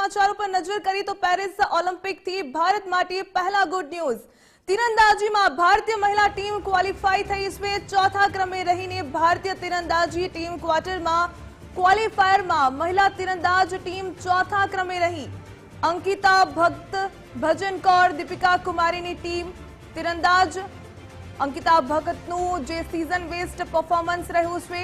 સમાચારો પર નજર કરી તો પેરિસ ઓલિમ્પિકથી ભારત માટે પહેલા ગુડ ન્યૂઝ તીરંદાજીમાં ભારતીય મહિલા ટીમ ક્વોલિફાઈ થઈ છે. ચોથા ક્રમે રહીને ભારતીય તીરંદાજી ટીમ ક્વાર્ટરમાં ક્વોલિફાયરમાં મહિલા તીરંદાજ ટીમ ચોથા ક્રમે રહી. અંકિતા ભક્ત, ભજન કૌર, દીપિકા કુમારીની ટીમ તીરંદાજ. અંકિતા ભગતનું જે સિઝન વેસ્ટ પરફોર્મન્સ રહ્યું છે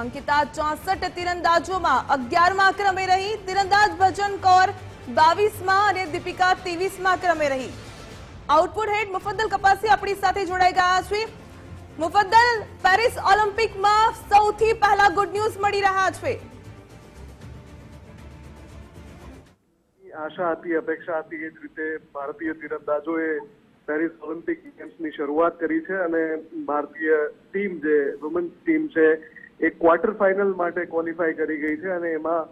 અંકિતા ચોસઠ તીરંદાજોમાં અગિયારમાં ક્રમે રહી. તીરંદાજ ભજન કૌર બાવીસમાં અને દીપિકા ત્રેવીસમાં ક્રમે રહી. આઉટપુટ હેડ મુફદ્દલ કપાસી આપણી સાથે જોડાઈ ગયા છે. મુફદ્દલ પેરિસ ઓલિમ્પિકમાં સૌથી પહેલા ગુડ ન્યૂઝ મળી રહ્યા છે. આશા હતી, અપેક્ષા હતી એ જ રીતે ભારતીય તીરંદાજોએ પેરિસ ઓલિમ્પિક ગેમ્સની શરૂઆત કરી છે અને ભારતીય ટીમ જે, વુમન્સ ટીમ છે એ ક્વાર્ટર ફાઇનલ માટે ક્વોલિફાય કરી ગઈ છે અને એમાં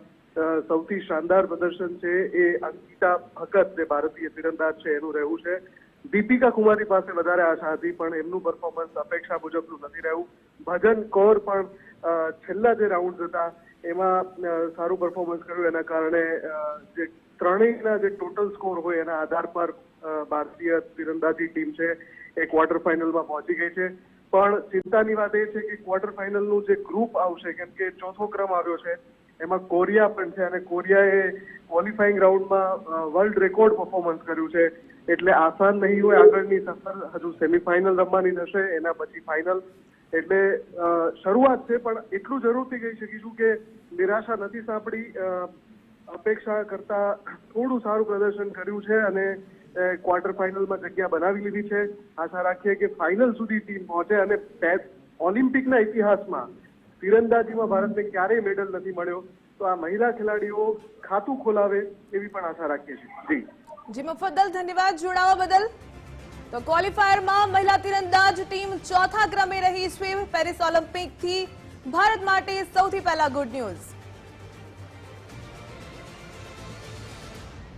સૌથી શાનદાર પ્રદર્શન છે એ અંકિતા ભગત, જે ભારતીય તીરંદાજ છે, એનું રહેવું છે. દીપિકા કુમારી પાસે વધારે આશા હતી, પણ એમનું પરફોર્મન્સ અપેક્ષા મુજબનું નથી રહ્યું ભજન કૌર પણ છેલ્લા જે રાઉન્ડ હતા, એમાં સારું પરફોર્મન્સ કર્યું. એના કારણે જે ત્રણેયના જે ટોટલ સ્કોર હોય, એના આધાર પર ભારતીય તીરંદાજી ટીમ છે, એ ક્વાર્ટર ફાઇનલમાં પહોંચી ગઈ છે. પણ ચિંતાની વાત એ છે કે ક્વાર્ટર ફાઇનલનું જે ગ્રુપ આવશે, કેમ કે ચોથો ક્રમ આવ્યો છે, એમાં કોરિયા પણ છે અને કોરિયાએ ક્વોલિફાઈંગ રાઉન્ડમાં વર્લ્ડ રેકોર્ડ પરફોર્મન્સ કર્યું છે. એટલે આસાન નહીં હોય આગળની સફર હજુ સેમિફાઇનલ રમવાની થશે, એના પછી ફાઇનલ એટલે શરૂઆત છે, પણ એટલું જરૂરથી કહી શકીશું કે નિરાશા નથી સાંપડી. અપેક્ષા કરતા થોડું સારું પ્રદર્શન કર્યું છે અને ક્વાર્ટર ફાઇનલમાં જગ્યા બનાવી લીધી છે. આશા રાખીએ કે ફાઇનલ સુધી ટીમ પહોંચે અને ઓલિમ્પિકના ઇતિહાસમાં તીરંદાજીમાં ભારતને ક્યારેય મેડલ નથી મળ્યો. તો આ મહિલા ખેલાડીઓ ખાતું ખોલાવે એવી પણ આશા રાખીએ છીએ. જી. જી, મુફદ્દલ, ધન્યવાદ જોડાવા બદલ. તો ક્વોલિફાયરમાં મહિલા તીરંદાજ ટીમ ચોથા ક્રમે રહી છે. પેરિસ ઓલિમ્પિકથી ભારત માટે સૌથી પહેલા ગુડ ન્યૂઝ